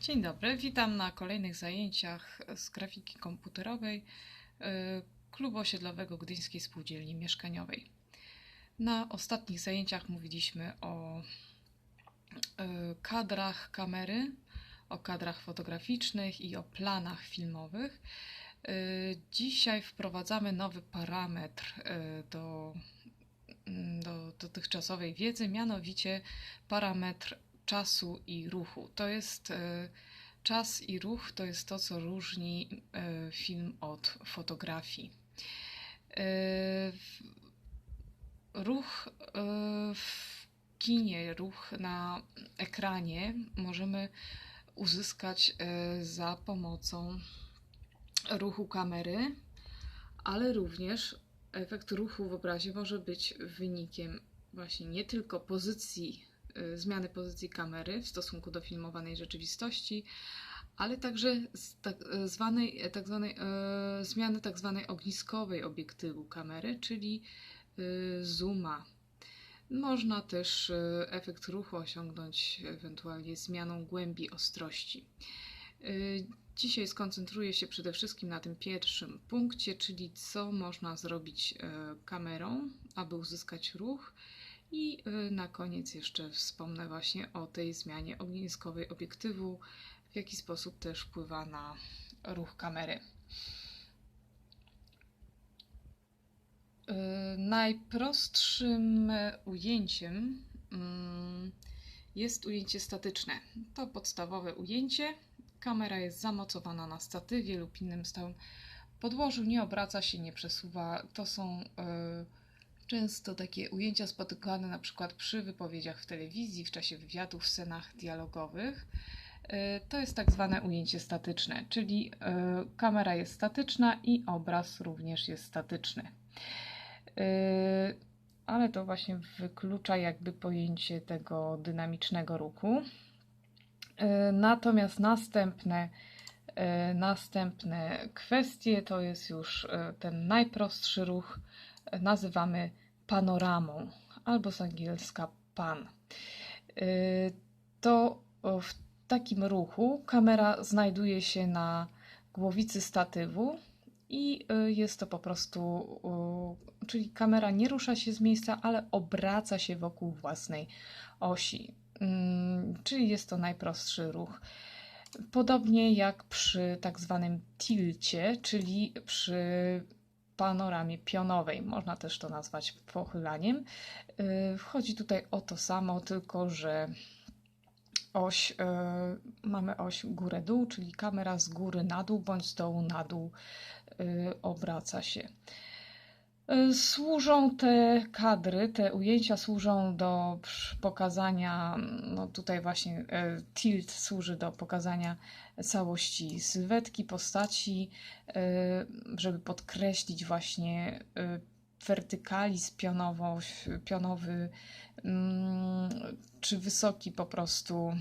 Dzień dobry, witam na kolejnych zajęciach z grafiki komputerowej y, Klubu Osiedlowego Gdyńskiej Spółdzielni Mieszkaniowej. Na ostatnich zajęciach mówiliśmy o y, kadrach kamery, o kadrach fotograficznych i o planach filmowych. Y, Dzisiaj wprowadzamy nowy parametr y, do, mm, do dotychczasowej wiedzy, mianowicie parametr czasu i ruchu. To jest e, czas i ruch to jest to, co różni e, film od fotografii. E, Ruch w kinie, ruch na ekranie możemy uzyskać za pomocą ruchu kamery, ale również efekt ruchu w obrazie może być wynikiem właśnie nie tylko pozycji, zmiany pozycji kamery w stosunku do filmowanej rzeczywistości, ale także z tak e, zwanej, e, tak zwanej, e, zmiany tak zwanej ogniskowej obiektywu kamery, czyli y, zooma. Można też y, efekt ruchu osiągnąć ewentualnie zmianą głębi ostrości. Y, Dzisiaj skoncentruję się przede wszystkim na tym pierwszym punkcie, czyli co można zrobić e, kamerą, aby uzyskać ruch. I e, na koniec jeszcze wspomnę właśnie o tej zmianie ogniskowej obiektywu, w jaki sposób też wpływa na ruch kamery. E, Najprostszym ujęciem mm, jest ujęcie statyczne. To podstawowe ujęcie. Kamera jest zamocowana na statywie lub innym stałym podłożu, nie obraca się, nie przesuwa. To są e, często takie ujęcia spotykane na przykład przy wypowiedziach w telewizji, w czasie wywiadów, w scenach dialogowych. E, To jest tak zwane ujęcie statyczne, czyli e, kamera jest statyczna i obraz również jest statyczny. E, Ale to właśnie wyklucza jakby pojęcie tego dynamicznego ruchu. Natomiast następne, następne kwestie to jest już ten najprostszy ruch, nazywamy panoramą albo z angielska pan. E, To w takim ruchu kamera znajduje się na głowicy statywu i e, jest to po prostu, czyli kamera nie rusza się z miejsca, ale obraca się wokół własnej osi. Mm, czyli jest to najprostszy ruch. Podobnie jak przy tak zwanym tilcie, czyli przy panoramie pionowej, można też to nazwać pochylaniem. Yy, Chodzi tutaj o to samo, tylko że oś, yy, mamy oś górę-dół, czyli kamera z góry na dół bądź z dołu na dół yy, obraca się. Y, Służą te kadry, te ujęcia służą do pokazania, no tutaj właśnie e, tilt służy do pokazania całości sylwetki, postaci, e, żeby podkreślić właśnie e, wertykalizm pionowość, pionowy, mm, czy wysoki po prostu,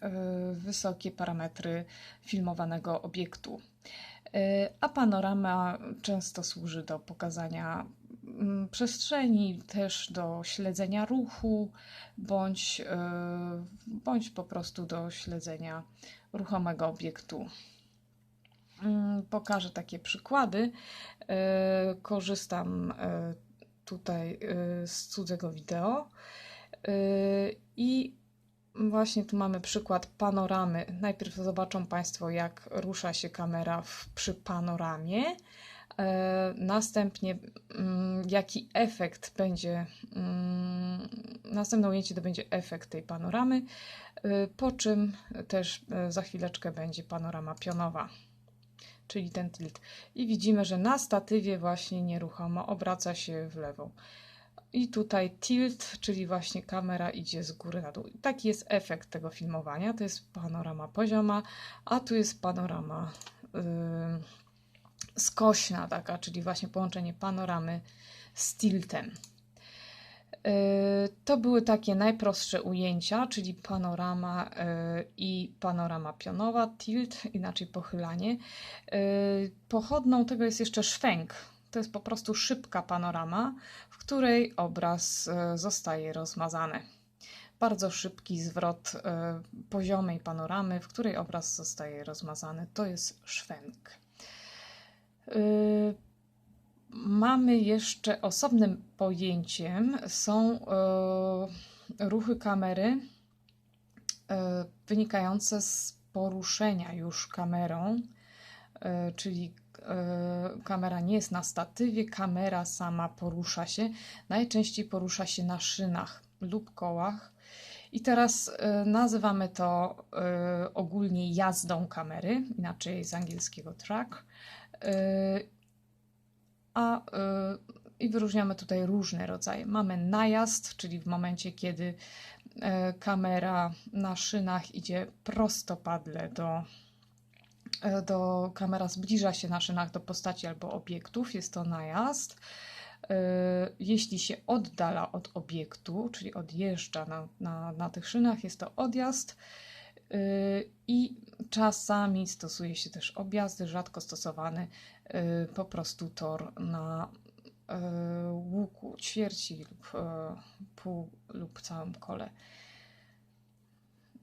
e, wysokie parametry filmowanego obiektu. E, A panorama często służy do pokazania mm, przestrzeni, też do śledzenia ruchu, bądź, e, bądź po prostu do śledzenia ruchomego obiektu. Mm, Pokażę takie przykłady. E, Korzystam tutaj z cudzego wideo. I Właśnie tu mamy przykład panoramy. Najpierw zobaczą Państwo, jak rusza się kamera w, przy panoramie. E, następnie, mm, jaki efekt będzie, mm, następne ujęcie to będzie efekt tej panoramy, e, po czym też e, za chwileczkę będzie panorama pionowa, czyli ten tilt. I widzimy, że na statywie właśnie nieruchomo obraca się w lewą. I tutaj tilt, czyli właśnie kamera idzie z góry na dół. Taki jest efekt tego filmowania. To jest panorama pozioma, a tu jest panorama yy, skośna taka, czyli właśnie połączenie panoramy z tiltem. Yy, To były takie najprostsze ujęcia, czyli panorama yy, i panorama pionowa, tilt, inaczej pochylanie. Yy, Pochodną tego jest jeszcze szwęk. To jest po prostu szybka panorama, w której obraz e, zostaje rozmazany. bardzo szybki zwrot e, poziomej panoramy, w której obraz zostaje rozmazany. To jest szwenk. E, mamy jeszcze osobnym pojęciem są ruchy kamery wynikające z poruszenia już kamerą, czyli kamera nie jest na statywie, kamera sama porusza się. Najczęściej porusza się na szynach lub kołach. I teraz y, nazywamy to y, ogólnie jazdą kamery, inaczej z angielskiego track. A i wyróżniamy tutaj różne rodzaje. Mamy najazd, czyli w momencie, kiedy kamera na szynach idzie prostopadle do, do kamera zbliża się na szynach do postaci albo obiektów, jest to najazd. E, jeśli się oddala od obiektu, czyli odjeżdża na, na, na tych szynach, jest to odjazd. E, I czasami stosuje się też objazdy, rzadko stosowany e, po prostu tor na łuku, ćwierci lub pół lub całym kole.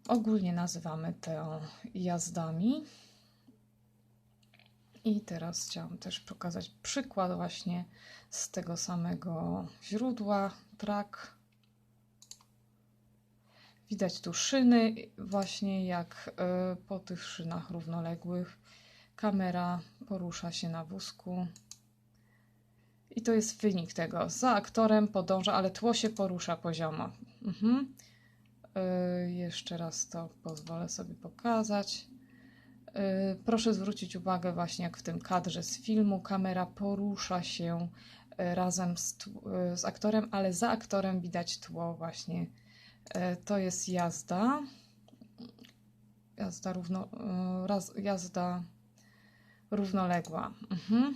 Ogólnie nazywamy to jazdami. I teraz chciałam też pokazać przykład właśnie z tego samego źródła, track. Widać tu szyny, właśnie jak e, po tych szynach równoległych kamera porusza się na wózku. I to jest wynik tego. Za aktorem podąża, ale tło się porusza poziomo. Mhm. Yy, jeszcze raz to pozwolę sobie pokazać. Y, proszę zwrócić uwagę właśnie jak w tym kadrze z filmu kamera porusza się y, razem z, y, z aktorem, ale za aktorem widać tło właśnie. To jest jazda. Jazda, równo, raz, jazda równoległa. Mhm.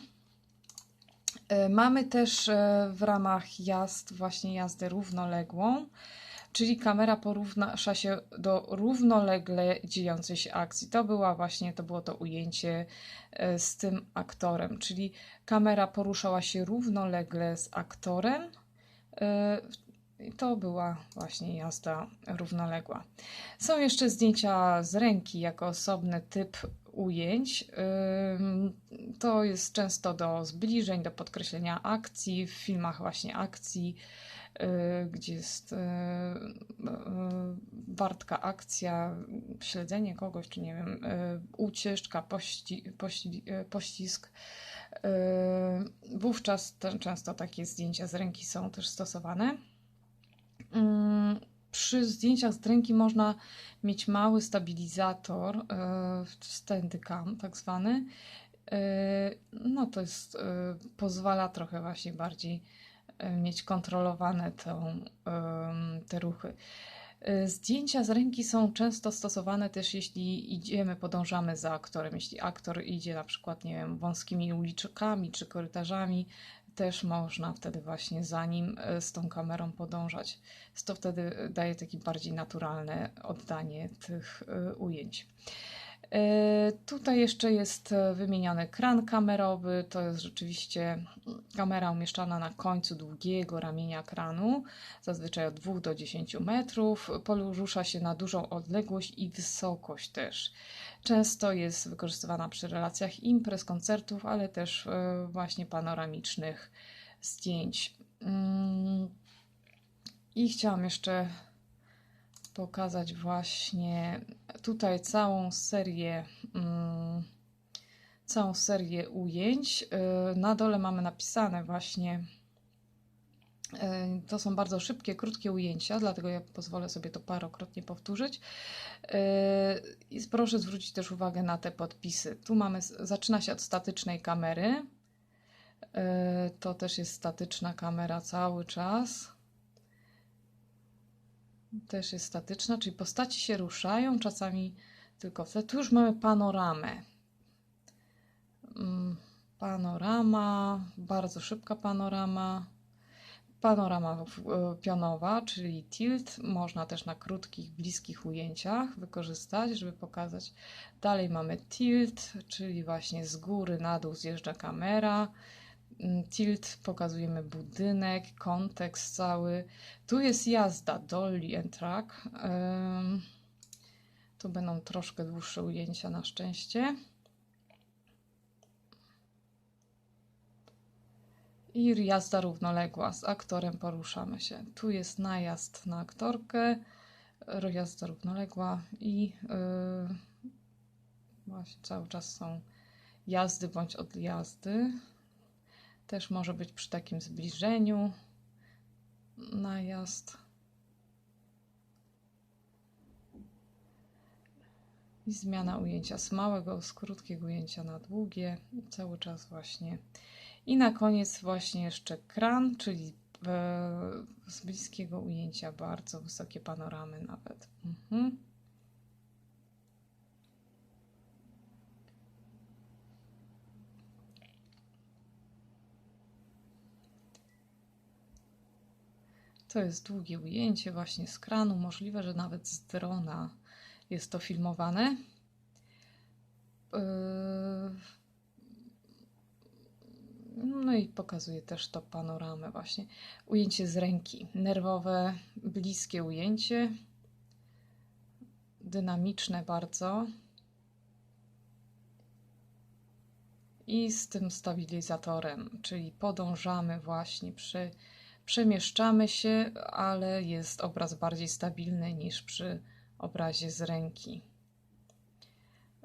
Mamy też w ramach jazd właśnie jazdę równoległą czyli kamera porusza się do równolegle dziejącej się akcji. To była właśnie, to było to ujęcie e, z tym aktorem, czyli kamera poruszała się równolegle z aktorem. E, to była właśnie jazda równoległa. Są jeszcze zdjęcia z ręki jako osobny typ ujęć. To jest często do zbliżeń, do podkreślenia akcji, w filmach właśnie akcji Y, gdzie jest y, y, wartka akcja, śledzenie kogoś, czy nie wiem, ucieczka, pości, pości, pościsk. Wówczas często takie zdjęcia z ręki są też stosowane. Przy zdjęciach z ręki można mieć mały stabilizator, steadicam tak zwany. No to jest, pozwala trochę właśnie bardziej E, mieć kontrolowane tą, te ruchy. E, zdjęcia z ręki są często stosowane też, jeśli idziemy, podążamy za aktorem. Jeśli aktor idzie na przykład, nie wiem, wąskimi uliczkami czy korytarzami, też można wtedy właśnie za nim e, z tą kamerą podążać. To wtedy daje takie bardziej naturalne oddanie tych ujęć. E, tutaj jeszcze jest e, wymieniony kran kamerowy. To jest rzeczywiście kamera umieszczana na końcu długiego ramienia kranu, zazwyczaj od 2 do 10 metrów. Porusza się na dużą odległość i wysokość też. Często jest wykorzystywana przy relacjach imprez, koncertów, ale też e, właśnie panoramicznych zdjęć. Mm. I chciałam jeszcze pokazać właśnie tutaj całą serię mm, całą serię ujęć. Y, na dole mamy napisane właśnie y, to są bardzo szybkie, krótkie ujęcia, dlatego ja pozwolę sobie to parokrotnie powtórzyć. Y, I proszę zwrócić też uwagę na te podpisy. Tu mamy, zaczyna się od statycznej kamery. To też jest statyczna kamera cały czas też jest statyczna, czyli postaci się ruszają, czasami tylko wtedy. Tu już mamy panoramę. Mm, panorama, bardzo szybka panorama. Panorama pionowa, czyli tilt, można też na krótkich, bliskich ujęciach wykorzystać, żeby pokazać. Dalej mamy tilt, czyli właśnie z góry na dół zjeżdża kamera Tilt pokazujemy budynek, kontekst cały. Tu jest jazda, dolly and track. Tu będą troszkę dłuższe ujęcia na szczęście. I jazda równoległa. Z aktorem poruszamy się. Tu jest najazd na aktorkę, jazda równoległa i yy, właśnie cały czas są jazdy bądź odjazdy. Też może być przy takim zbliżeniu najazd. I zmiana ujęcia z małego, z krótkiego ujęcia na długie. Cały czas właśnie. I na koniec właśnie jeszcze kran, czyli e, z bliskiego ujęcia bardzo wysokie panoramy nawet. Mhm. To jest długie ujęcie właśnie z kranu. Możliwe, że nawet z drona jest to filmowane. Yy, No i pokazuje też to panoramę właśnie. Ujęcie z ręki. Nerwowe, bliskie ujęcie. Dynamiczne bardzo. I z tym stabilizatorem, czyli podążamy właśnie, przy, przemieszczamy się, ale jest obraz bardziej stabilny niż przy obrazie z ręki.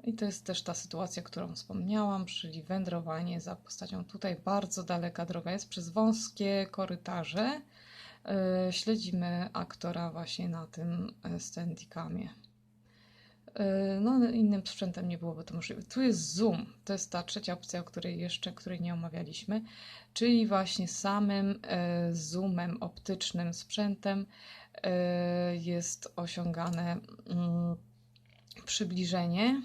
I to jest też ta sytuacja, którą wspomniałam, czyli wędrowanie za postacią. Tutaj bardzo daleka droga jest przez wąskie korytarze. Yy, Śledzimy aktora właśnie na tym e, standicamie. Yy, No, innym sprzętem nie byłoby to możliwe. Tu jest zoom. To jest ta trzecia opcja, o której jeszcze, której nie omawialiśmy, czyli właśnie samym e, zoomem optycznym sprzętem e, jest osiągane mm, przybliżenie.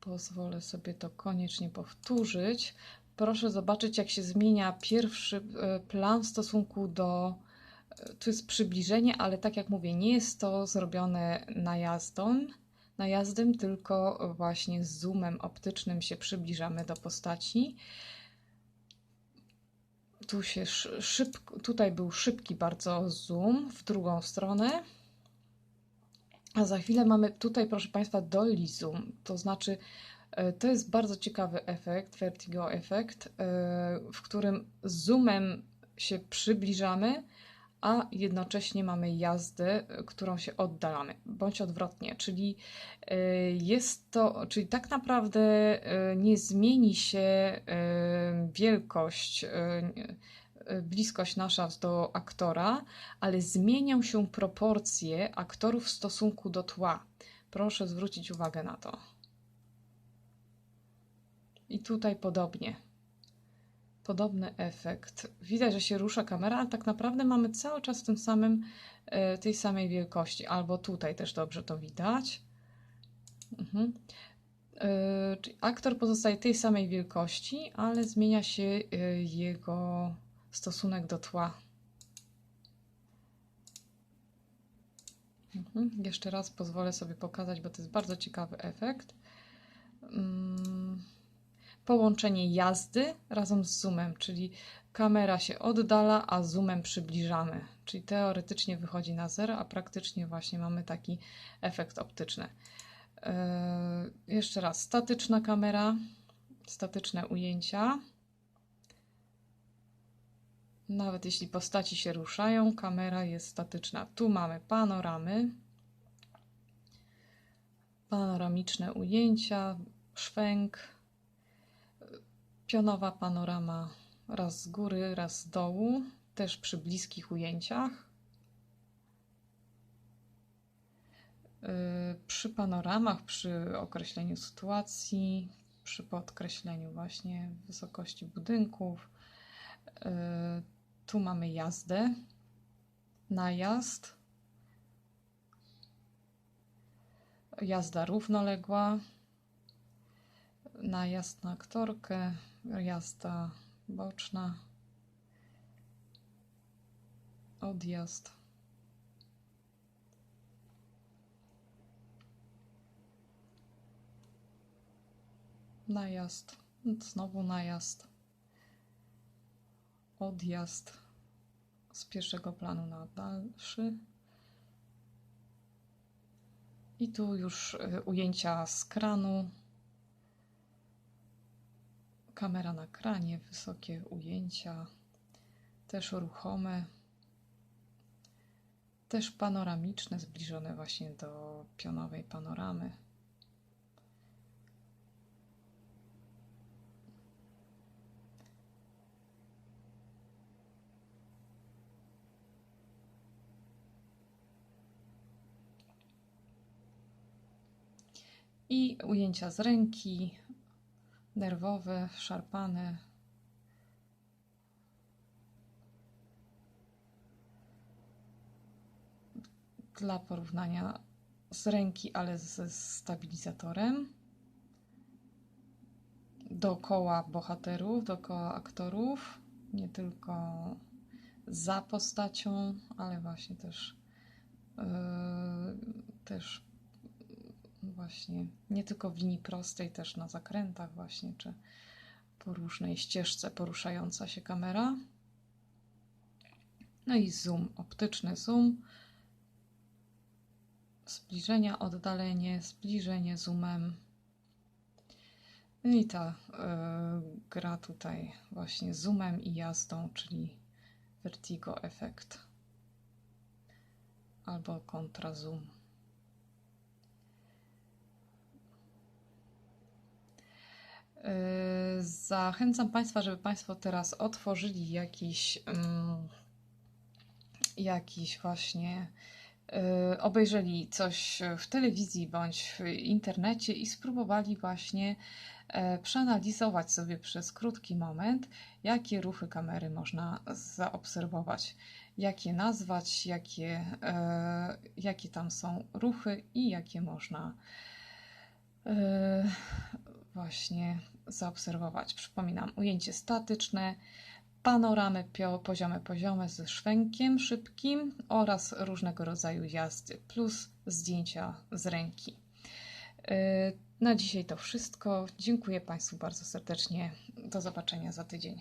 Pozwolę sobie to koniecznie powtórzyć. Proszę zobaczyć, jak się zmienia pierwszy e, plan w stosunku do. e, Tu jest przybliżenie, ale tak jak mówię, nie jest to zrobione najazdą, najazdem, tylko właśnie z zoomem optycznym się przybliżamy do postaci. Tu się szy- szybko, tutaj był szybki bardzo zoom w drugą stronę. A za chwilę mamy tutaj, proszę Państwa, dolly zoom, to znaczy e, to jest bardzo ciekawy efekt, vertigo efekt, e, w którym zoomem się przybliżamy, a jednocześnie mamy jazdę, e, którą się oddalamy, bądź odwrotnie, czyli e, jest to, czyli tak naprawdę e, nie zmieni się wielkość, bliskość nasza do aktora, ale zmienią się proporcje aktorów w stosunku do tła. Proszę zwrócić uwagę na to. I tutaj podobnie. Podobny efekt. Widać, że się rusza kamera, ale tak naprawdę mamy cały czas w tym samym, e, tej samej wielkości. Albo tutaj też dobrze to widać. Mhm. E, czyli aktor pozostaje tej samej wielkości, ale zmienia się e, jego stosunek do tła. Mhm. Jeszcze raz pozwolę sobie pokazać, bo to jest bardzo ciekawy efekt. Mm, Połączenie jazdy razem z zoomem, czyli kamera się oddala, a zoomem przybliżamy. Czyli teoretycznie wychodzi na zero, a praktycznie właśnie mamy taki efekt optyczny. Yy, jeszcze raz, statyczna kamera, statyczne ujęcia. Nawet jeśli postaci się ruszają, kamera jest statyczna. Tu mamy panoramy, panoramiczne ujęcia, szwęk, pionowa panorama raz z góry, raz z dołu, też przy bliskich ujęciach. Yy, Przy panoramach, przy określeniu sytuacji, przy podkreśleniu właśnie wysokości budynków. Yy, Tu mamy jazdę, najazd, jazda równoległa, najazd na aktorkę, jazda boczna, odjazd. Najazd, znowu najazd. odjazd z pierwszego planu na dalszy. I tu już y, ujęcia z kranu. Kamera na kranie, wysokie ujęcia, też ruchome, też panoramiczne, zbliżone właśnie do pionowej panoramy. I ujęcia z ręki, nerwowe, szarpane. Dla porównania z ręki, ale ze stabilizatorem. Dookoła bohaterów, dookoła aktorów, nie tylko za postacią, ale właśnie też, yy, też właśnie nie tylko w linii prostej, też na zakrętach właśnie, czy po różnej ścieżce poruszająca się kamera. No i zoom, optyczny zoom. Zbliżenia, oddalenie, zbliżenie zoomem. I ta y, gra tutaj właśnie zoomem i jazdą, czyli vertigo efekt albo kontra zoom. Zachęcam Państwa, żeby Państwo teraz otworzyli jakiś, um, jakiś właśnie, yy, obejrzeli coś w telewizji bądź w internecie i spróbowali właśnie e, przeanalizować sobie przez krótki moment, jakie ruchy kamery można zaobserwować, jakie nazwać, jakie, e, jakie tam są ruchy i jakie można e, właśnie zaobserwować. Przypominam, ujęcie statyczne, panoramy poziome poziome ze szwękiem szybkim oraz różnego rodzaju jazdy, plus zdjęcia z ręki. Yy, na dzisiaj to wszystko. Dziękuję Państwu bardzo serdecznie. Do zobaczenia za tydzień.